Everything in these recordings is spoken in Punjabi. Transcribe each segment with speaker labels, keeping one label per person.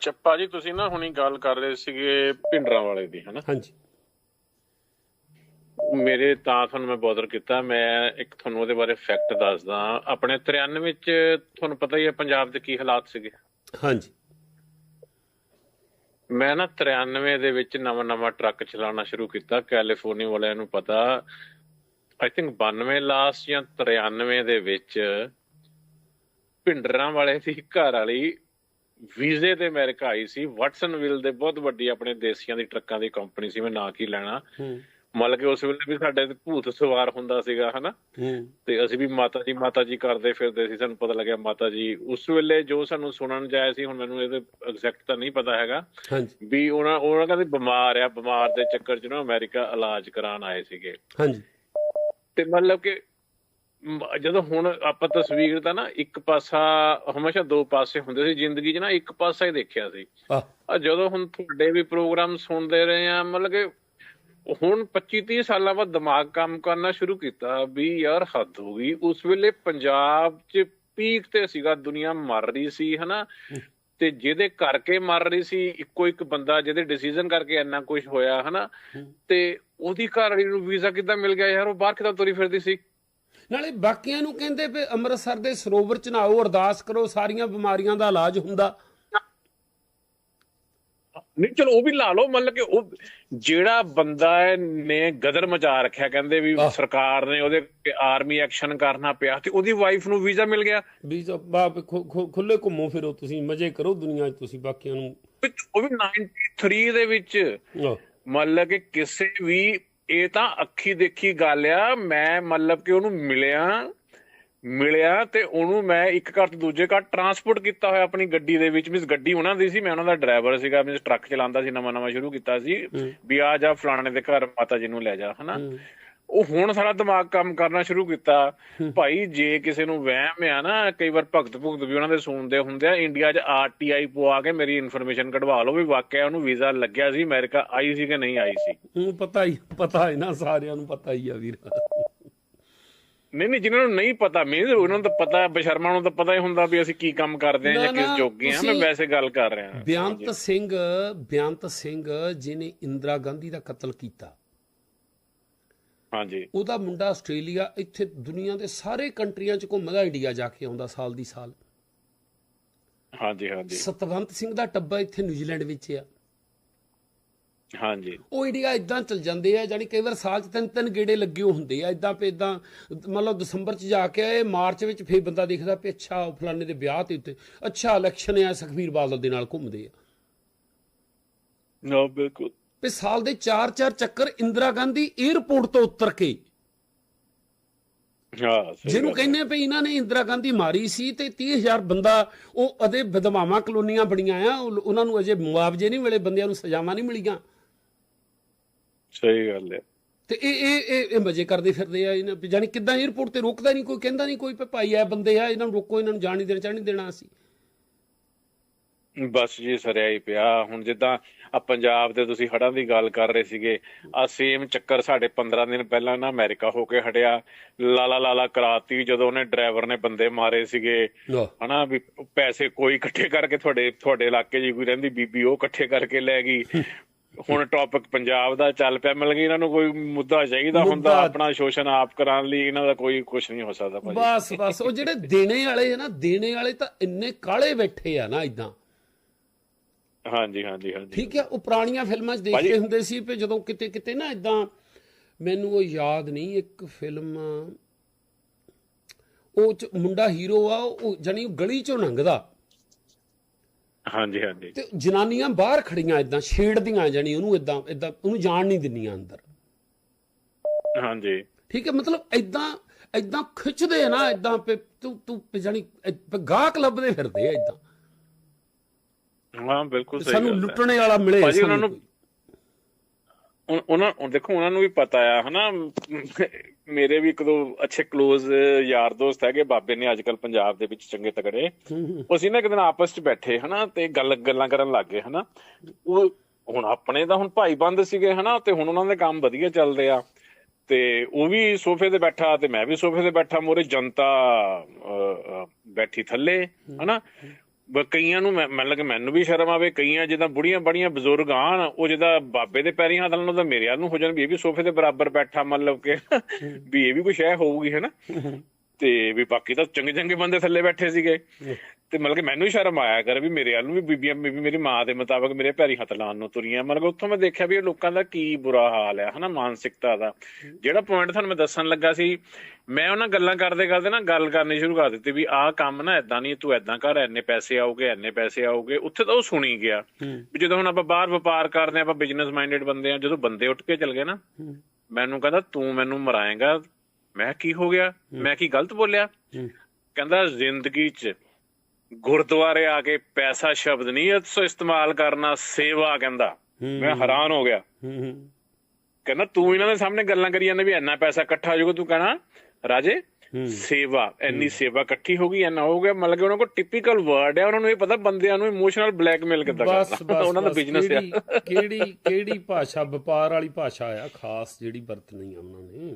Speaker 1: ਅੱਛਾ ਭਾਜੀ ਤੁਸੀਂ ਨਾ ਹੁਣੀ ਗੱਲ ਕਰ ਰਹੇ ਸੀਗੇ ਭਿੰਡਰਾਂ ਵਾਲੇ ਦੀ ਹਨਾ?
Speaker 2: ਹਾਂਜੀ।
Speaker 1: ਮੇਰੇ ਤਾਂ ਤੁਹਾਨੂੰ ਮੈਂ ਬੋਦਰ ਕੀਤਾ ਮੈਂ ਇੱਕ ਤੁਹਾਨੂੰ ਉਹਦੇ ਬਾਰੇ ਫੈਕਟ ਦੱਸਦਾ। ਆਪਣੇ 93 ਵਿੱਚ ਤੁਹਾਨੂੰ ਪਤਾ ਹੀ ਹੈ ਪੰਜਾਬ ਦੇ ਕੀ ਹਾਲਾਤ ਸੀਗੇ?
Speaker 2: ਹਾਂਜੀ।
Speaker 1: ਮੈਂ ਨਾ 93 ਦੇ ਵਿੱਚ ਨਵਾਂ ਨਵਾਂ ਟਰੱਕ ਚਲਾਉਣਾ ਸ਼ੁਰੂ ਕੀਤਾ ਕੈਲੀਫੋਰਨੀਆ ਵਾਲਿਆਂ ਨੂੰ ਪਤਾ। ਆਈ ਥਿੰਕ 92 ਲਾਸਟ ਜਾਂ 93 ਦੇ ਵਿੱਚ ਭਿੰਡਰਾਂ ਵਾਲੇ ਦੀ ਘਰ ਵਾਲੀ ਵੀਜ਼ੇ ਤੇ ਅਮਰੀਕਾ ਆਈ ਸੀ ਵਾਟਸਨਵਿਲ ਦੇ ਬਹੁਤ ਵੱਡੀ ਆਪਣੇ ਦੇਸੀਆਂ ਦੀ ਟਰੱਕਾਂ ਦੀ ਕੰਪਨੀ ਸੀ ਮੈਂ ਨਾਂ ਕੀ ਲੈਣਾ। ਮਤਲਬ ਕਿ ਉਸ ਵੇਲੇ ਵੀ ਸਾਡੇ ਤੇ ਭੂਤ ਸਵਾਰ ਹੁੰਦਾ ਸੀਗਾ ਹਨਾ? ਤੇ ਅਸੀਂ ਵੀ ਮਾਤਾ ਜੀ ਮਾਤਾ ਜੀ ਕਰਦੇ ਫਿਰਦੇ ਸੀ ਸਾਨੂੰ ਪਤਾ ਲੱਗਿਆ ਮਾਤਾ ਜੀ ਉਸ ਵੇਲੇ ਜੋ ਸਾਨੂੰ ਸੁਣਨ ਜਾਇਆ ਸੀ ਹੁਣ ਮੈਨੂੰ ਇਹਦੇ ਐਗਜ਼ੈਕਟ ਤਾਂ ਨਹੀਂ ਪਤਾ ਹੈਗਾ।
Speaker 2: ਹਾਂਜੀ।
Speaker 1: ਵੀ ਉਹਨਾਂ ਉਹਨਾਂ ਕਹਿੰਦੇ ਬਿਮਾਰ ਆ ਬਿਮਾਰ ਦੇ ਚੱਕਰ 'ਚ ਨਾ ਅਮਰੀਕਾ ਇਲਾਜ ਕਰਾਉਣ ਆਏ ਸੀਗੇ।
Speaker 2: ਹਾਂਜੀ।
Speaker 1: ਤੇ ਮਤਲਬ ਕਿ ਜਦੋਂ ਹੁਣ ਆਪਾਂ ਤਸਵੀਰ ਤਾਂ ਨਾ ਇੱਕ ਪਾਸਾ ਹਮੇਸ਼ਾ ਦੋ ਪਾਸੇ ਹੁੰਦੇ ਸੀ ਜ਼ਿੰਦਗੀ 'ਚ ਨਾ ਇੱਕ ਪਾਸਾ ਹੀ ਦੇਖਿਆ ਸੀ। ਆ ਜਦੋਂ ਹੁਣ ਤੁਹਾਡੇ ਵੀ ਪ੍ਰੋਗਰਾਮ ਸੁਣਦੇ ਰਹੇ ਆ ਮਤਲਬ ਕਿ ਹੁਣ 25 30 ਸਾਲਾਂ ਬਾਅਦ ਦਿਮਾਗ ਕੰਮ ਕਰਨਾ ਸ਼ੁਰੂ ਕੀਤਾ ਵੀ ਯਾਰ ਹੱਦ ਹੋ ਗਈ। ਉਸ ਵੇਲੇ ਪੰਜਾਬ 'ਚ ਪੀਕ ਤੇ ਸੀਗਾ ਦੁਨੀਆ ਮਰ ਰਹੀ ਸੀ ਹਨਾ? ਤੇ ਜਿਹਦੇ ਕਰਕੇ ਮਰ ਰਹੀ ਸੀ ਇੱਕੋ ਇੱਕ ਬੰਦਾ ਜਿਹਦੇ ਡਿਸੀਜਨ ਕਰਕੇ ਇੰਨਾ ਕੁਝ ਹੋਇਆ ਹਨਾ? ਤੇ ਉਹਦੀ ਘਰ ਵਾਲੀ ਨੂੰ ਵੀਜ਼ਾ ਕਿੱਦਾਂ ਮਿਲ ਗਿਆ? ਯਾਰ ਉਹ ਬਾਹਰ ਕਿੱਦਾਂ ਤੁਰੀ ਫਿਰਦੀ ਸੀ?
Speaker 2: ਨਾਲੇ ਬਾਕੀਆਂ ਨੂੰ ਕਹਿੰਦੇ ਵੀ ਅੰਮ੍ਰਿਤਸਰ ਦੇ ਸਰੋਵਰ ਚ ਨਹਾਓ ਅਰਦਾਸ ਕਰੋ ਸਾਰੀਆਂ ਬਿਮਾਰੀਆਂ ਦਾ ਇਲਾਜ ਹੁੰਦਾ।
Speaker 1: ਨਹੀਂ ਚਲੋ ਉਹ ਵੀ ਲਾ ਲਓ ਮਤਲਬ ਕਿ ਉਹ ਜਿਹੜਾ ਬੰਦਾ ਨੇ ਗਦਰ ਮਚਾ ਰੱਖਿਆ ਕਹਿੰਦੇ ਵੀ। ਸਰਕਾਰ ਨੇ ਉਹਦੇ ਆਰਮੀ ਐਕਸ਼ਨ ਕਰਨਾ ਪਿਆ ਤੇ ਉਹਦੀ ਵਾਈਫ ਨੂੰ ਵੀਜ਼ਾ ਮਿਲ ਗਿਆ।
Speaker 2: ਵੀ ਜੋ ਬਾਪ ਖੁੱਲੇ ਘੁੰਮੋ ਫਿਰੋ ਤੁਸੀਂ ਮਜ਼ੇ ਕਰੋ ਦੁਨੀਆ 'ਚ ਤੁਸੀਂ ਬਾਕੀਆਂ ਨੂੰ।
Speaker 1: ਉਹ ਵੀ 93 ਦੇ ਵਿੱਚ ਮਤਲਬ ਕਿ ਕਿਸੇ ਵੀ ਇਹ ਤਾਂ ਅੱਖੀ ਦੇਖੀ ਗੱਲ ਆ ਮੈਂ ਮਤਲਬ ਕਿ ਉਹਨੂੰ ਮਿਲਿਆ ਮਿਲਿਆ ਤੇ ਉਹਨੂੰ ਮੈਂ ਇੱਕ ਘਰ ਤੋਂ ਦੂਜੇ ਘਰ ਟਰਾਂਸਪੋਰਟ ਕੀਤਾ ਹੋਇਆ ਆਪਣੀ ਗੱਡੀ ਦੇ ਵਿੱਚ ਮਿਸ ਗੱਡੀ ਉਹਨਾਂ ਦੀ ਸੀ ਮੈਂ ਉਹਨਾਂ ਦਾ ਡਰਾਈਵਰ ਸੀਗਾ ਮਿਸ ਟਰੱਕ ਚਲਾਉਂਦਾ ਸੀ ਨਵਾਂ ਨਵਾਂ ਸ਼ੁਰੂ ਕੀਤਾ ਸੀ। ਵੀ ਆ ਜਾ ਫਲਾਣੇ ਦੇ ਘਰ ਮਾਤਾ ਜੀ ਨੂੰ ਲੈ ਜਾ ਹਨਾ। ਉਹ ਹੁਣ ਸਾਡਾ ਦਿਮਾਗ ਕੰਮ ਕਰਨਾ ਸ਼ੁਰੂ ਕੀਤਾ। ਭਾਈ ਜੇ ਕਿਸੇ ਨੂੰ ਵਹਿਮ ਆ ਨਾ ਕਈ ਵਾਰ ਭਗਤ ਭੁਗਤ ਵੀ ਉਹਨਾਂ ਦੇ ਸੁਣਦੇ ਹੁੰਦੇ ਆ ਇੰਡੀਆ 'ਚ ਆਰਟੀਆਈ ਪਵਾ ਕੇ ਮੇਰੀ ਇਨਫੋਰਮੇਸ਼ਨ ਕਢਵਾ ਲਓ ਵੀ ਵਾਕਿਆ ਉਹਨੂੰ ਵੀਜ਼ਾ ਲੱਗਿਆ ਸੀ ਅਮਰੀਕਾ ਆਈ ਸੀ ਕਿ ਨਹੀਂ ਆਈ ਸੀ।
Speaker 2: ਹੁਣ ਪਤਾ ਹੀ ਪਤਾ ਹੈ ਨਾ ਸਾਰਿਆਂ ਨੂੰ ਪਤਾ ਹੀ ਆ ਵੀਰ।
Speaker 1: ਨਹੀਂ ਨਹੀਂ ਜਿਨ੍ਹਾਂ ਨੂੰ ਨਹੀਂ ਪਤਾ ਮੀਨਸ ਉਹਨਾਂ ਨੂੰ ਤਾਂ ਪਤਾ ਬਸ਼ਰਮਾ ਨੂੰ ਤਾਂ ਪਤਾ ਹੀ ਹੁੰਦਾ ਵੀ ਅਸੀਂ ਕੀ ਕੰਮ ਕਰਦੇ ਆ ਜਾਂ
Speaker 2: ਨਾ, ਨਾ,
Speaker 1: ਕਿਸ ਜੋਗੇ ਆ ਮੈਂ ਵੈਸੇ ਗੱਲ ਕਰ ਰਿਹਾ।
Speaker 2: ਬਿਆੰਤ ਸਿੰਘ ਬਿਆੰਤ ਸਿੰਘ ਜਿਨੇ ਇੰਦਰਾ ਗਾਂਧੀ ਦਾ ਕਤਲ ਕੀਤਾ
Speaker 1: ਹਾਂਜੀ।
Speaker 2: ਉਹਦਾ ਮੁੰਡਾ ਆਸਟ੍ਰੇਲੀਆ ਇੱਥੇ ਦੁਨੀਆ ਦੇ ਸਾਰੇ ਕੰਟਰੀਆਂ 'ਚ ਘੁੰਮਦਾ ਇੰਡੀਆ ਜਾ ਕੇ ਆਉਂਦਾ ਸਾਲ ਦੀ ਸਾਲ।
Speaker 1: ਹਾਂਜੀ ਹਾਂਜੀ।
Speaker 2: ਸਤਵੰਤ ਸਿੰਘ ਦਾ ਟੱਬਾ ਇੱਥੇ ਨਿਊਜ਼ੀਲੈਂਡ ਵਿੱਚ ਆ।
Speaker 1: ਹਾਂਜੀ।
Speaker 2: ਉਹ ਇੰਡੀਆ ਇਦਾਂ ਚੱਲ ਜਾਂਦੇ ਆ ਜਾਨੀ ਕਈ ਵਾਰ ਸਾਲ 'ਚ ਤਿੰਨ ਤਿੰਨ ਗੇੜੇ ਲੱਗੇ ਹੁੰਦੇ ਆ ਇਦਾਂ ਪੇ ਇਦਾਂ ਮਤਲਬ ਦਸੰਬਰ 'ਚ ਜਾ ਕੇ ਆਏ ਮਾਰਚ ਵਿੱਚ ਫੇਰ ਬੰਦਾ ਦੇਖਦਾ ਵੀ ਅੱਛਾ ਫਲਾਣੇ ਦੇ ਵਿਆਹ ਤੇ ਉੱਤੇ ਅੱਛਾ ਇਲੈਕਸ਼ਨ ਆ ਸੁਖਬੀਰ ਬਾਦਲ ਦੇ ਨਾਲ ਘੁੰਮਦੇ ਆ।
Speaker 1: ਨੋ ਬਿਲਕੁਲ।
Speaker 2: ਵੀ ਸਾਲ ਦੇ 4-4 ਚੱਕਰ ਇੰਦਰਾ ਗਾਂਧੀ 에어ਪੋਰਟ ਤੋਂ ਉਤਰ ਕੇ। ਜਿਹਨੂੰ ਕਹਿੰਦੇ ਵੀ ਇਹਨਾਂ ਨੇ ਇੰਦਰਾ ਗਾਂਧੀ ਮਾਰੀ ਸੀ ਤੇ 30000 ਬੰਦਾ ਉਹ ਅਦੇ ਵਿਧਵਾਵਾਂ ਕਲੋਨੀਆਂ ਬਣੀਆਂ ਆ ਉਹਨਾਂ ਨੂੰ ਅਜੇ ਮੁਆਵਜ਼ੇ ਨਹੀਂ ਮਿਲੇ ਬੰਦਿਆਂ ਨੂੰ ਸਜ਼ਾਵਾਂ ਨਹੀਂ ਮਿਲੀਆਂ।
Speaker 1: ਸਹੀ ਗੱਲ ਹੈ।
Speaker 2: ਤੇ ਇਹ ਇਹ ਇਹ ਮਜੇ ਕਰਦੇ ਫਿਰਦੇ ਆ ਇਹਨਾਂ ਜਾਨੀ ਕਿਦਾਂ 에어ਪੋਰਟ ਤੇ ਰੋਕਦਾ ਨਹੀਂ ਕੋਈ ਕਹਿੰਦਾ ਨਹੀਂ ਕੋਈ ਭਾਈ ਆ ਬੰਦੇ ਆ ਇਹਨਾਂ ਨੂੰ ਰੋਕੋ ਇਹਨਾਂ ਨੂੰ ਜਾਣ ਨਹੀਂ ਦੇਣਾ ਨਹੀਂ ਦੇਣਾ ਅਸੀਂ।
Speaker 1: ਬਸ ਜੀ ਸਰਿਆ ਹੀ ਪਿਆ। ਹੁਣ ਜਿੱਦਾਂ ਆ ਪੰਜਾਬ ਦੇ ਤੁਸੀਂ ਹੜਾਂ ਦੀ ਗੱਲ ਕਰ ਰਹੇ ਸੀਗੇ ਆ ਸੇਮ ਚੱਕਰ ਸਾਡੇ 15 ਦਿਨ ਪਹਿਲਾਂ ਨਾ ਅਮਰੀਕਾ ਹੋ ਕੇ ਹਟਿਆ। ਲਾਲਾ ਲਾਲਾ ਕਰਾਤੀ ਜਦੋਂ ਉਹਨੇ ਡਰਾਈਵਰ ਨੇ ਬੰਦੇ ਮਾਰੇ ਸੀਗੇ। ਹਨਾ ਵੀ ਪੈਸੇ ਕੋਈ ਇਕੱਠੇ ਕਰਕੇ ਤੁਹਾਡੇ ਤੁਹਾਡੇ ਇਲਾਕੇ 'ਚ ਕੋਈ ਰਹਿੰਦੀ ਬੀਬੀ ਉਹ ਇਕੱਠੇ ਕਰਕੇ ਲੈ ਗਈ। ਹੁਣ ਟੌਪਿਕ ਪੰਜਾਬ ਦਾ ਚੱਲ ਪਿਆ। ਮਿਲ ਗਈ ਇਹਨਾਂ ਨੂੰ ਕੋਈ ਮੁੱਦਾ ਚਾਹੀਦਾ ਹੁੰਦਾ ਆਪਣਾ ਸ਼ੋਸ਼ਣ ਆਪ ਕਰਾਉਣ ਲਈ ਇਹਨਾਂ ਦਾ ਕੋਈ ਕੁਝ ਨਹੀਂ ਹੋ ਸਕਦਾ ਭਾਜੀ।
Speaker 2: ਬਸ ਬਸ। ਉਹ ਜਿਹੜੇ ਦੇਣੇ ਵਾਲੇ ਨਾ ਦੇਣੇ ਵਾਲੇ ਤਾਂ ਇੰਨੇ ਕਾਲੇ ਬੈਠੇ ਆ ਨਾ ਇਦਾਂ
Speaker 1: ਹਾਂਜੀ ਹਾਂਜੀ ਹਾਂਜੀ।
Speaker 2: ਠੀਕ ਹੈ ਉਹ ਪੁਰਾਣੀਆਂ ਫਿਲਮਾਂ 'ਚ ਦੇਖਦੇ ਹੁੰਦੇ ਸੀ ਵੀ ਜਦੋਂ ਕਿਤੇ ਕਿਤੇ ਨਾ ਇਦਾਂ ਮੈਨੂੰ ਉਹ ਯਾਦ ਨਹੀਂ ਇੱਕ ਫਿਲਮ ਉਹ ਚ ਮੁੰਡਾ ਹੀਰੋ ਆ ਉਹ ਜਾਨੀ ਉਹ ਗਲੀ 'ਚੋਂ ਲੰਘਦਾ।
Speaker 1: ਹਾਂਜੀ ਹਾਂਜੀ।
Speaker 2: ਤੇ ਜਨਾਨੀਆਂ ਬਾਹਰ ਖੜੀਆਂ ਇਦਾਂ ਛੇੜਦੀਆਂ ਜਾਨੀ ਉਹਨੂੰ ਇਦਾਂ ਇਦਾਂ ਉਹਨੂੰ ਜਾਣ ਨਹੀਂ ਦਿੰਦੀਆਂ ਅੰਦਰ।
Speaker 1: ਹਾਂਜੀ।
Speaker 2: ਠੀਕ ਹੈ ਮਤਲਬ ਇਦਾਂ ਇਦਾਂ ਖਿੱਚਦੇ ਨਾ ਇਦਾਂ ਤੂੰ ਤੂੰ ਜਾਨੀ ਗਾਹਕ ਲੱਭਦੇ ਫਿਰਦੇ ਆ ਇਦਾਂ
Speaker 1: ਹਾਂ ਬਿਲਕੁਲ ਸਹੀ
Speaker 2: ਸਾਨੂੰ। ਲੁੱਟਣੇ ਵਾਲਾ ਮਿਲੇ
Speaker 1: ਭਾਜੀ, ਉਹਨਾਂ ਨੂੰ- ਉਹਨਾਂ ਉਹ ਦੇਖੋ ਉਹਨਾਂ ਨੂੰ ਵੀ ਪਤਾ ਆ ਹਨਾ? ਮੇਰੇ ਵੀ ਇੱਕ ਦੋ ਅੱਛੇ ক্লোਜ਼ ਯਾਰ ਦੋਸਤ ਹੈਗੇ ਬਾਬੇ ਨੇ ਅੱਜਕੱਲ ਪੰਜਾਬ ਦੇ ਵਿੱਚ ਚੰਗੇ ਤਗੜੇ ਅਸੀਂ ਨਾ ਇੱਕ ਦਿਨ ਆਪਸ ਚ ਬੈਠੇ ਹਨਾ? ਤੇ ਗੱਲ ਗੱਲਾਂ ਕਰਨ ਲੱਗ ਗਏ ਹਨਾ? ਉਹ ਹੁਣ ਆਪਣੇ ਤਾਂ ਹੁਣ ਭਾਈ ਬੰਦ ਸੀਗੇ ਹਨਾ? ਤੇ ਹੁਣ ਉਹਨਾਂ ਦੇ ਕੰਮ ਵਧੀਆ ਚੱਲਦੇ ਆ ਤੇ ਉਹ ਵੀ ਸੋਫੇ ਤੇ ਬੈਠਾ ਤੇ ਮੈਂ ਵੀ ਸੋਫੇ ਤੇ ਬੈਠਾ ਮੋਰੇ ਜਨਤਾ ਬੈਠੀ ਥੱਲੇ ਹਨਾ? ਕਈਆਂ ਨੂੰ ਮੈਂ- ਮਤਲਬ ਕਿ ਮੈਨੂੰ ਵੀ ਸ਼ਰਮ ਆਵੇ ਕਈਆਂ ਜਿੱਦਾਂ ਬੁੜੀਆਂ ਬੜੀਆਂ ਬਜ਼ੁਰਗ ਆਣ ਉਹ ਜਿੱਦਾਂ ਬਾਬੇ ਦੇ ਪੈਰੀਂ ਹੱਥ ਲਾਉਣ ਤਾਂ ਮੇਰੇ ਵੱਲ ਨੂੰ ਹੋ ਜਾਣ ਵੀ ਇਹ ਵੀ ਸੋਫੇ ਦੇ ਬਰਾਬਰ ਬੈਠਾ ਮਤਲਬ ਕਿ ਵੀ ਇਹ ਵੀ ਕੁਛ ਹੈ ਹੋਊਗੀ ਹੈ। ਨਾ ਤੇ ਵੀ ਬਾਕੀ ਤਾਂ ਚੰਗੇ ਚੰਗੇ ਬੰਦੇ ਥੱਲੇ ਬੈਠੇ ਸੀਗੇ। ਤੇ ਮਤਲਬ ਕਿ ਮੈਨੂੰ ਹੀ ਸ਼ਰਮ ਆਇਆ ਕਰ ਵੀ ਮੇਰੇ ਵੱਲ ਨੂੰ ਵੀ ਬੀਬੀਆਂ ਵੀ ਮੇਰੀ ਮਾਂ ਦੇ ਮੁਤਾਬਕ ਮੇਰੇ ਪੈਰੀ ਹੱਥ ਲਾਉਣ ਨੂੰ ਤੁਰੀਆਂ। ਮਤਲਬ ਉੱਥੋਂ ਮੈਂ ਦੇਖਿਆ ਵੀ ਇਹ ਲੋਕਾਂ ਦਾ ਕੀ ਬੁਰਾ ਹਾਲ ਹੈ ਹਨਾ ਮਾਨਸਿਕਤਾ ਦਾ। ਜਿਹੜਾ ਪੁਆਇੰਟ ਤੁਹਾਨੂੰ ਮੈਂ ਦੱਸਣ ਲੱਗਾ ਸੀ ਮੈਂ ਉਹਨਾਂ ਗੱਲਾਂ ਕਰਦੇ ਕਰਦੇ ਨਾ ਗੱਲ ਕਰਨੀ ਸ਼ੁਰੂ ਕਰ ਦਿੱਤੀ ਵੀ ਆਹ ਕੰਮ ਨਾ ਐਦਾਂ ਨਹੀਂ ਤੂੰ ਐਦਾਂ ਕਰ ਐਨੇ ਪੈਸੇ ਆਉਗੇ ਐਨੇ ਪੈਸੇ ਆਉਗੇ। ਉੱਥੇ ਤਾਂ ਉਹ ਸੁਣੀ ਗਿਆ ਵੀ ਜਦੋਂ ਹੁਣ ਆਪਾਂ ਬਾਹਰ ਵਪਾਰ ਕਰਦੇ ਆ ਆਪਾਂ ਬਿਜ਼ਨਸ ਮਾਈਂਡਡ ਬੰਦੇ ਆ ਜਦੋਂ ਬੰਦੇ ਉੱਠ ਕੇ ਚਲ ਗਏ ਨਾ ਮੈਨੂੰ ਕਹਿੰਦਾ ਤੂੰ ਮੈਨੂੰ ਮਰਾਏਗਾ? ਮੈਂ ਕੀ ਹੋ ਗਿਆ? ਮੈਂ ਕੀ ਗਲਤ ਬੋਲਿਆ? ਕਹਿੰਦਾ ਜ਼ਿੰਦਗੀ 'ਚ ਗੁਰਦੁਆਰੇ ਆ ਕੇ ਪੈਸਾ ਸ਼ਬਦ ਨਹੀਂ ਇਸ- ਇਸਤੇਮਾਲ ਕਰਨਾ ਸੇਵਾ ਕਹਿੰਦਾ। ਮੈਂ ਹੈਰਾਨ ਹੋ ਗਿਆ। ਕਹਿੰਦਾ ਤੂੰ ਇਹਨਾਂ ਦੇ ਸਾਹਮਣੇ ਗੱਲਾਂ ਕਰੀ ਜਾਂਦਾ ਵੀ ਇੰਨਾ ਪੈਸਾ ਇਕੱਠਾ ਹੋ ਜਾਊਗਾ ਤੂੰ ਕਹਣਾ ਰਾਜੇ ਸੇਵਾ ਇੰਨੀ ਸੇਵਾ ਇਕੱਠੀ ਹੋ ਗਈ ਇੰਨਾ ਹੋ ਗਿਆ ਮਤਲਬ ਕਿ ਉਹਨਾਂ ਕੋਲ ਟਿਪੀਕਲ ਵਰਡ ਹੈ ਉਹਨਾਂ ਨੂੰ ਇਹ ਪਤਾ ਬੰਦਿਆਂ ਨੂੰ ਇਮੋਸ਼ਨਲ ਬਲੈਕਮੇਲ ਕਿੱਦਾਂ ਕਰਨਾ ਉਹਨਾਂ ਦਾ ਬਿਜ਼ਨਸ ਹੈ
Speaker 2: ਕਿਹੜੀ ਕਿਹੜੀ ਭਾਸ਼ਾ ਵਪਾਰ ਵਾਲੀ ਭਾਸ਼ਾ ਆ ਖਾਸ ਜਿਹੜੀ ਵਰਤਣੀ ਆ ਉਹਨਾਂ ਨੇ।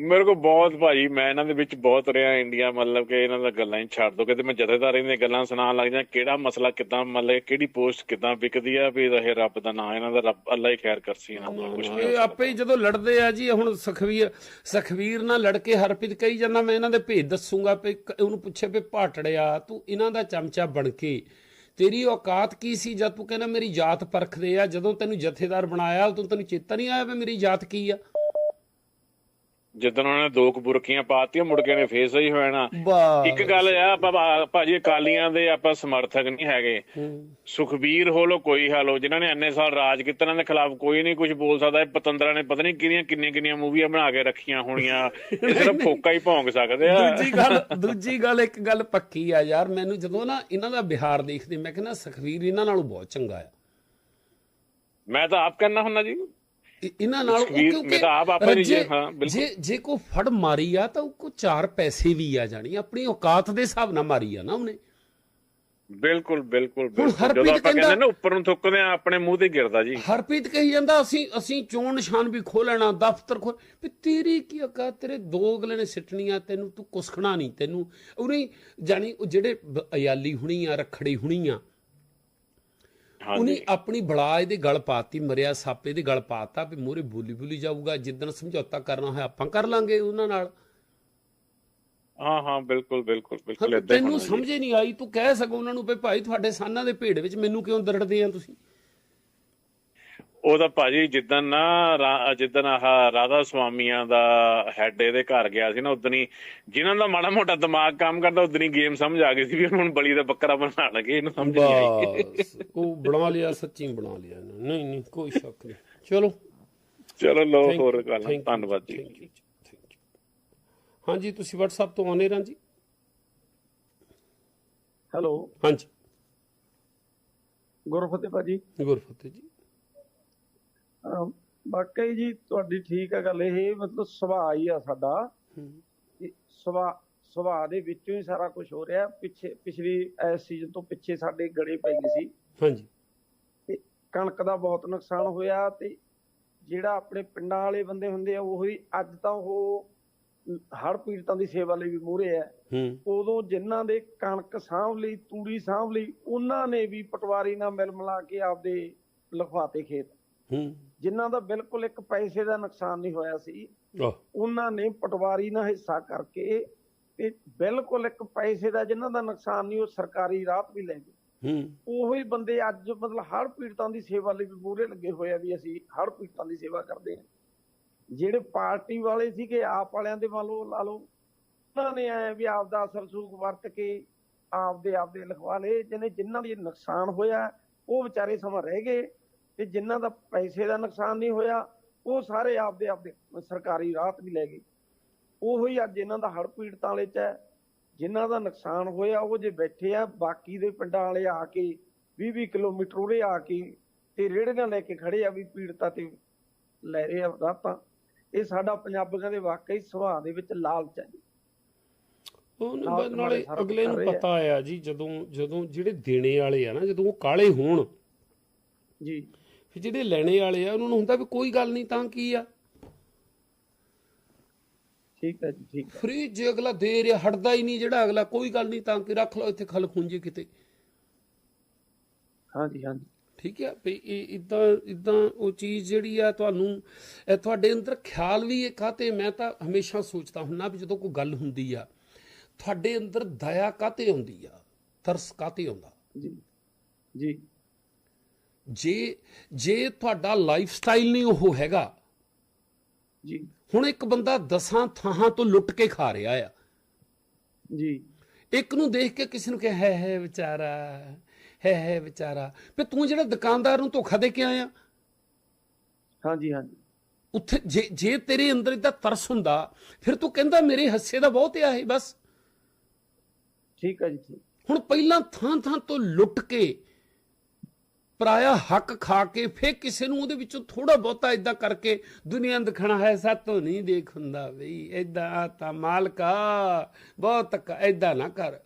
Speaker 1: ਮੇਰੇ ਕੋਲ ਬਹੁਤ ਭਾਜੀ ਮੈਂ ਇਹਨਾਂ ਦੇ ਵਿੱਚ ਬਹੁਤ ਰਿਹਾ ਇੰਡੀਆ ਮਤਲਬ ਕਿ ਇਹਨਾਂ ਦਾ ਗੱਲਾਂ ਹੀ ਛੱਡ ਦੋ ਕਿਤੇ ਮੈਂ ਜਥੇਦਾਰਾਂ ਦੀਆਂ ਗੱਲਾਂ ਸੁਣਾਉਣ ਲੱਗ ਜਾਂ ਕਿਹੜਾ ਮਸਲਾ ਕਿਦਾਂ ਮਤਲਬ ਕਿਹੜੀ ਪੋਸਟ ਕਿਦਾਂ ਵਿਕਦੀ ਆ ਵੀ ਇਹ ਰੱਬ ਦਾ ਨਾਮ ਇਹਨਾਂ ਦਾ ਰੱਬ ਅੱਲਾ ਹੀ ਖੈਰ ਕਰਸੀ ਇਹਨਾਂ ਦਾ ਕੁਝ ਨਹੀਂ
Speaker 2: ਇਹ ਆਪੇ ਹੀ ਜਦੋਂ ਲੜਦੇ ਆ ਜੀ ਹੁਣ ਸਖਵੀਰ ਸਖਵੀਰ ਨਾਲ ਲੜ ਕੇ ਹਰਪ੍ਰੀਤ ਕਹੀ ਜਾਂਦਾ ਮੈਂ ਇਹਨਾਂ ਦੇ ਭੇਦ ਦੱਸੂਗਾ ਵੀ ਕ- ਉਹਨੂੰ ਪੁੱਛੇ ਵੀ ਪਾਟੜਿਆ ਤੂੰ ਇਹਨਾਂ ਦਾ ਚਮਚਾ ਬਣ ਕੇ ਤੇਰੀ ਔਕਾਤ ਕੀ ਸੀ? ਜਦ ਤੂੰ ਕਹਿੰਦਾ ਮੇਰੀ ਜਾਤ ਪਰਖਦੇ ਆ ਜਦੋਂ ਤੈਨੂੰ ਜਥੇਦਾਰ ਬਣਾਇਆ ਉਦੋਂ ਤੈਨੂੰ ਚੇਤਾ ਨਹੀਂ ਆਇਆ ਵੀ ਮੇਰੀ ਜਾਤ ਕੀ ਆ?
Speaker 1: ਜਦੋਂ ਉਹਨਾਂ ਨੇ ਦੋ ਕੁ ਬੁਰਕੀਆਂ ਪਾਤੀਆਂ ਮੁੜ ਕੇ ਨੇ ਫੇਸ ਹੀ ਹੋ ਜਾਣਾ।
Speaker 2: ਬਸ।
Speaker 1: ਇੱਕ ਗੱਲ ਆ ਭਾਜੀ ਅਕਾਲੀਆਂ ਦੇ ਆਪਾਂ ਸਮਰਥਕ ਨਹੀਂ ਹੈਗੇ। ਸੁਖਬੀਰ ਹੋ ਲੋ ਕੋਈ ਹਾਲੋ ਜਿਨ੍ਹਾਂ ਨੇ ਇੰਨੇ ਸਾਲ ਰਾਜ ਕੀਤਾ ਉਹਨਾਂ ਦੇ ਖਿਲਾਫ ਕੋਈ ਨਹੀਂ ਕੁਝ ਬੋਲ ਸਕਦਾ। ਇਹ ਪਤੰਦਰਾਂ ਨੇ ਪਤਾ ਨਹੀਂ ਕਿਹੜੀਆਂ ਕਿੰਨੀਆਂ ਕਿੰਨੀਆਂ ਮੂਵੀਆਂ ਬਣਾ ਕੇ ਰੱਖੀਆਂ ਹੋਣੀਆਂ। ਇਹ ਸਿਰਫ ਫੋਕਾ ਹੀ ਭੌਂਕ ਸਕਦੇ ਆ।
Speaker 2: ਦੂਜੀ ਗੱਲ ਦੂਜੀ ਗੱਲ ਇੱਕ ਗੱਲ ਪੱਕੀ ਆ ਯਾਰ ਮੈਨੂੰ ਜਦੋਂ ਨਾ ਇਹਨਾਂ ਦਾ ਬਿਹਾਰ ਦੇਖਦੇ ਮੈਂ ਕਹਿੰਦਾ ਸਖਵੀਰ ਇਹਨਾਂ ਨਾਲੋਂ ਬਹੁਤ ਚੰਗਾ ਆ।
Speaker 1: ਮੈਂ ਤਾਂ ਆਪ ਕਹਿਣਾ ਹੁੰਨਾ ਜੀ।
Speaker 2: ਇਹਨਾਂ ਨਾਲ
Speaker 1: ਤਾਂ ਆਪ ਜੇ- ਹਾਂ, ਬਿਲਕੁਲ।
Speaker 2: ਜੇ ਜੇ ਕੋ ਫੜ ਮਾਰੀ ਆ ਤਾਂ ਉਹ ਕੋ ਚਾਰ ਪੈਸੇ ਵੀ ਆ ਜਾਣੀ ਆਪਣੀ ਔਕਾਤ ਦੇ ਹਿਸਾਬ ਨਾਲ ਮਾਰੀ ਆ ਨਾ ਉਹਨੇ।
Speaker 1: ਬਿਲਕੁਲ ਬਿਲਕੁਲ ਜਦੋਂ ਆਪਾਂ
Speaker 2: ਕਹਿੰਦਾ-
Speaker 1: ਨਾ ਉੱਪਰ ਨੂੰ ਥੁੱਕਦੇ ਆ ਆਪਣੇ ਮੂੰਹ ਤੇ ਗਿਰਦਾ ਜੀ।
Speaker 2: ਹਰਪ੍ਰੀਤ ਕਹੀ ਜਾਂਦਾ ਅਸੀਂ ਅਸੀਂ ਚੋਣ ਨਿਸ਼ਾਨ ਵੀ ਖੋਲਣਾ ਦਫ਼ਤਰ ਖੋਲ ਵੀ ਤੇਰੀ ਕੀ ਔਕਾਤ ਤੇਰੇ ਦੋ ਅਗਲੇ ਨੇ ਸਿੱਟਣੀਆਂ ਤੈਨੂੰ ਤੂੰ ਕੁਸਖਣਾ ਨਹੀਂ ਤੈਨੂੰ ਉਹਨੇ ਜਾਣੀ ਉਹ ਜਿਹੜੇ ਅਯਾਲੀ ਹੁਣੀ ਆ ਰਖੜੀ ਹੁਣੀ ਆ ਉਹਨੇ ਆਪਣੀ ਬਲਾ ਇਹਦੇ ਗਲ ਪਾਤੀ ਮਰਿਆ ਸੱਪ ਇਹਦੇ ਗਲ ਪਾਤਾ ਵੀ ਮੂਹਰੇ ਬੋਲੀ ਬੋਲੀ ਜਾਊਗਾ ਜਿੱਦਣ ਸਮਝੌਤਾ ਕਰਨਾ ਹੋਇਆ ਆਪਾਂ ਕਰ ਲਾਂਗੇ ਉਹਨਾਂ ਨਾਲ।
Speaker 1: ਹਾਂ ਹਾਂ ਬਿਲਕੁਲ ਬਿਲਕੁਲ ਬਿਲਕੁਲ ਹੀ
Speaker 2: ਤੈਨੂੰ। ਸਮਝੇ ਨਹੀਂ ਆਈ ਤੂੰ ਕਹਿ ਸਕੋ ਉਹਨਾਂ ਨੂੰ ਵੀ ਭਾਈ ਤੁਹਾਡੇ ਸਾਨਾਂ ਦੇ ਭੇਡ ਵਿੱਚ ਮੈਨੂੰ ਕਿਉਂ ਦਰੜਦੇ ਆ ਤੁਸੀਂ?
Speaker 1: ਉਹਦਾ ਭਾਜੀ ਜਿੱਦਣ ਨਾ ਜਿੱਦਣ ਆਹ ਰਾਧਾ ਸੁਆਮੀਆਂ ਦਾ ਹੈੱਡ ਇਹਦੇ ਘਰ ਗਿਆ ਸੀ ਨਾ ਉਦਣ ਹੀ ਜਿਨ੍ਹਾਂ ਦਾ ਮਾੜਾ ਮੋਟਾ ਦਿਮਾਗ ਕੰਮ ਕਰਦਾ ਉਦਣ ਹੀ ਗੇਮ ਸਮਝ ਆ ਗਈ ਸੀ ਵੀ ਹੁਣ ਬਲੀ ਦਾ ਬੱਕਰਾ ਬਣਾ ਲਗੇ ਇਹਨੂੰ ਸਮਝ ਨਹੀਂ ਆਈ।
Speaker 2: ਉਹ ਬਣਾ ਲਿਆ ਸੱਚੀ ਬਣਾ ਲਿਆ। ਨਹੀਂ ਨਹੀਂ ਕੋਈ ਸ਼ੱਕ ਨਹੀਂ। ਚਲੋ।
Speaker 1: ਚਲੋ ਲੋ ਹੋਰ ਗੱਲ। ਧੰਨਵਾਦ ਜੀ.
Speaker 2: ਹਾਂਜੀ ਤੁਸੀਂ WhatsApp ਤੋਂ ਆਨੇ ਰਾਂ ਜੀ
Speaker 3: ਹੈਲੋ
Speaker 2: ਹਾਂਜੀ।
Speaker 3: ਗੁਰਫਤਿਹ ਭਾਜੀ।
Speaker 2: ਗੁਰਫਤਿਹ ਜੀ।
Speaker 3: ਵਾਕਈ ਜੀ ਤੁਹਾਡੀ ਠੀਕ ਹੈ ਗੱਲ ਇਹ ਮਤਲਬ ਸੁਭਾਅ ਹੀ ਆ ਸਾਡਾ। ਸੁਭਾਅ ਸੁਭਾਅ ਦੇ ਵਿੱਚੋਂ ਹੀ ਸਾਰਾ ਕੁਝ ਹੋ ਰਿਹਾ। ਪਿੱਛੇ ਪਿਛਲੀ ਇਸ ਸੀਜ਼ਨ ਤੋਂ ਪਿੱਛੇ ਸਾਡੇ ਗੜੇ ਪੈ ਗਏ ਸੀ।
Speaker 2: ਹਾਂਜੀ।
Speaker 3: ਤੇ ਕਣਕ ਦਾ ਬਹੁਤ ਨੁਕਸਾਨ ਹੋਇਆ ਤੇ ਜਿਹੜਾ ਆਪਣੇ ਪਿੰਡਾਂ ਵਾਲੇ ਬੰਦੇ ਹੁੰਦੇ ਆ ਉਹੀ ਅੱਜ ਤਾਂ ਉਹ ਹੜ ਪੀੜਤਾਂ ਦੀ ਸੇਵਾ ਲਈ ਵੀ ਮੂਹਰੇ ਆ।
Speaker 2: ਹੂੰ।
Speaker 3: ਉਦੋਂ ਜਿਨ੍ਹਾਂ ਦੇ ਕਣਕ ਸਾਂਭ ਲਈ ਤੂੜੀ ਸਾਂਭ ਲਈ ਉਹਨਾਂ ਨੇ ਵੀ ਪਟਵਾਰੀ ਨਾਲ ਮਿਲ ਮਿਲਾ ਕੇ ਆਪਦੇ ਲਿਖਵਾਤੇ ਖੇਤ।
Speaker 2: ਹੂੰ।
Speaker 3: ਜਿਨ੍ਹਾਂ ਦਾ ਬਿਲਕੁਲ ਇੱਕ ਪੈਸੇ ਦਾ ਨੁਕਸਾਨ ਨਹੀਂ ਹੋਇਆ ਸੀ ਉਹਨਾਂ ਨੇ ਪਟਵਾਰੀ ਨਾਲ ਹਿੱਸਾ ਕਰਕੇ ਤੇ ਬਿਲਕੁਲ ਇੱਕ ਪੈਸੇ ਦਾ ਜਿਨ੍ਹਾਂ ਦਾ ਨੁਕਸਾਨ ਨਹੀਂ ਉਹ ਸਰਕਾਰੀ ਰਾਹਤ ਵੀ ਲੈ ਗਏ।
Speaker 2: ਹੂੰ।
Speaker 3: ਉਹੀ ਬੰਦੇ ਅੱਜ ਮਤਲਬ ਹੜ੍ਹ ਪੀੜਤਾਂ ਦੀ ਸੇਵਾ ਲਈ ਵੀ ਮੂਹਰੇ ਲੱਗੇ ਹੋਏ ਆ ਵੀ ਅਸੀਂ ਹੜ੍ਹ ਪੀੜਤਾਂ ਦੀ ਸੇਵਾ ਕਰਦੇ ਹਾਂ। ਜਿਹੜੇ ਪਾਰਟੀ ਵਾਲੇ ਸੀਗੇ ਆਪ ਵਾਲਿਆਂ ਦੇ ਮੰਨ ਲਓ ਲਾ ਲਓ ਉਹਨਾਂ ਨੇ ਆਏ ਵੀ ਆਪ ਦਾ ਅਸਰ ਸੂਖ ਵਰਤ ਕੇ ਆਪਦੇ ਆਪਦੇ ਲਿਖਵਾ ਲਏ ਜਿਹਨੇ ਜਿਨ੍ਹਾਂ ਦੀ ਨੁਕਸਾਨ ਹੋਇਆ ਉਹ ਵਿਚਾਰੇ ਸਮਾਂ ਰਹਿ ਗਏ। ਤੇ ਜਿਨ੍ਹਾਂ ਦਾ ਪੈਸੇ ਦਾ ਨੁਕਸਾਨ ਨਹੀਂ ਹੋਇਆ ਉਹ ਸਾਰੇ ਆਪਦੇ ਆਪਦੇ ਸਰਕਾਰੀ ਰਾਹਤ ਵੀ ਲੈ ਗਏ ਉਹੋ ਹੀ ਅੱਜ ਇਹਨਾਂ ਦਾ ਹੜ੍ਹ ਪੀੜਤਾਂ ਵਾਲੇ ਚ ਹੈ ਜਿਨ੍ਹਾਂ ਦਾ ਨੁਕਸਾਨ ਹੋਇਆ ਉਹ ਜੇ ਬੈਠੇ ਆ ਬਾਕੀ ਦੇ ਪਿੰਡਾਂ ਵਾਲੇ ਆ ਕੇ 20-20 ਕਿਲੋਮੀਟਰ ਉਰੇ ਆ ਕੇ ਤੇ ਰੇੜੀਆਂ ਲੈ ਕੇ ਖੜੇ ਆ ਵੀ ਪੀੜਤਾਂ ਤੇ ਲੈ ਰਹੇ ਆ ਰਾਤਾਂ ਇਹ ਸਾਡਾ ਪੰਜਾਬੀਆਂ ਦੇ ਵਾਕਈ ਸੁਭਾਅ ਦੇ ਵਿੱਚ ਲਾਲਚ ਹੈ ਜੀ।
Speaker 2: ਉਹ ਨਾ
Speaker 3: ਨਾਲ
Speaker 2: ਅਗਲੇ ਨੂੰ। ਪਤਾ ਆ ਜੀ ਜਦੋਂ ਜਦੋਂ ਜਿਹੜੇ ਦੇਣੇ ਵਾਲੇ ਆ ਨਾ ਜਦੋਂ ਉਹ ਕਾਲੇ ਹੋਣ
Speaker 3: ਜੀ
Speaker 2: ਫਿਰ ਜਿਹੜੇ ਲੈਣੇ ਵਾਲੇ ਆ ਉਹਨਾਂ ਨੂੰ ਹੁੰਦਾ ਵੀ ਕੋਈ ਗੱਲ ਨਹੀਂ ਤਾਂ ਕੀ ਆ?
Speaker 3: ਠੀਕ ਹੈ ਜੀ ਠੀਕ ਹੈ।
Speaker 2: ਫ੍ਰੀ ਜੇ ਅਗਲਾ ਦੇ ਰਿਹਾ ਹਟਦਾ ਹੀ ਨਹੀਂ ਜਿਹੜਾ ਅਗਲਾ ਕੋਈ ਗੱਲ ਨਹੀਂ ਤਾਂ ਕਿ ਰੱਖ ਲਓ ਇੱਥੇ ਖਲ ਖੁੰਝੇ ਕਿਤੇ।
Speaker 3: ਹਾਂਜੀ ਹਾਂਜੀ
Speaker 2: ਠੀਕ ਹੈ ਵੀ ਇਹ ਇਦਾਂ ਇਦਾਂ ਉਹ ਚੀਜ਼ ਜਿਹੜੀ ਆ ਤੁਹਾਨੂੰ ਇਹ ਤੁਹਾਡੇ ਅੰਦਰ ਖਿਆਲ ਵੀ ਇਹ ਕਾਤੇ ਮੈਂ ਤਾਂ ਹਮੇਸ਼ਾ ਸੋਚਦਾ ਹੁੰਨਾ ਵੀ ਜਦੋਂ ਕੋਈ ਗੱਲ ਹੁੰਦੀ ਆ ਤੁਹਾਡੇ ਅੰਦਰ ਦਇਆ ਕਾਤੇ ਹੁੰਦੀ ਆ? ਤਰਸ ਕਾਤੇ ਆਉਂਦਾ?
Speaker 3: ਜੀ ਜੀ।
Speaker 2: ਜੇ ਜੇ ਤੁਹਾਡਾ ਲਾਈਫ ਸਟਾਈਲ ਨਹੀਂ ਉਹ ਹੈਗਾ
Speaker 3: ਜੀ।
Speaker 2: ਹੁਣ ਇੱਕ ਬੰਦਾ ਦਸਾਂ ਥਾਂ ਤੋਂ ਲੁੱਟ ਕੇ ਖਾ ਰਿਹਾ ਆ।
Speaker 3: ਜੀ।
Speaker 2: ਇੱਕ ਨੂੰ ਦੇਖ ਕੇ ਕਿਸੇ ਨੂੰ ਕਹੇ ਹੈ ਹੈ ਵਿਚਾਰਾ ਹੈ ਹੈ ਵਿਚਾਰਾ। ਵੀ ਤੂੰ ਜਿਹੜਾ ਦੁਕਾਨਦਾਰ ਨੂੰ ਧੋਖਾ ਦੇ ਕੇ ਆਇਆ।
Speaker 3: ਹਾਂਜੀ ਹਾਂਜੀ।
Speaker 2: ਉੱਥੇ ਜੇ ਜੇ ਤੇਰੇ ਅੰਦਰ ਇਦਾਂ ਤਰਸ ਹੁੰਦਾ ਫਿਰ ਤੂੰ ਕਹਿੰਦਾ ਮੇਰੇ ਹੱਸੇ ਦਾ ਬਹੁਤ ਆ ਇਹ ਬਸ।
Speaker 3: ਠੀਕ ਹੈ ਜੀ
Speaker 2: ਹੁਣ ਪਹਿਲਾਂ ਥਾਂ ਥਾਂ ਤੋਂ ਲੁੱਟ ਕੇ ਪਰਾਇਆ ਹੱਕ ਖਾ ਕੇ ਫੇਰ ਕਿਸੇ ਨੂੰ ਉਹਦੇ ਵਿੱਚੋਂ ਥੋੜਾ ਬਹੁਤਾ ਇਦਾਂ ਕਰਕੇ ਦੁਨੀਆ ਨੂੰ ਹੈ, ਸਾਤੋਂ ਨਹੀਂ ਦੇਖ ਹੁੰਦਾ ਬਈ ਇਦਾਂ ਤਾਂ ਮਾਲਕਾ, ਬਹੁਤ ਇਦਾਂ ਨਾ ਕਰ।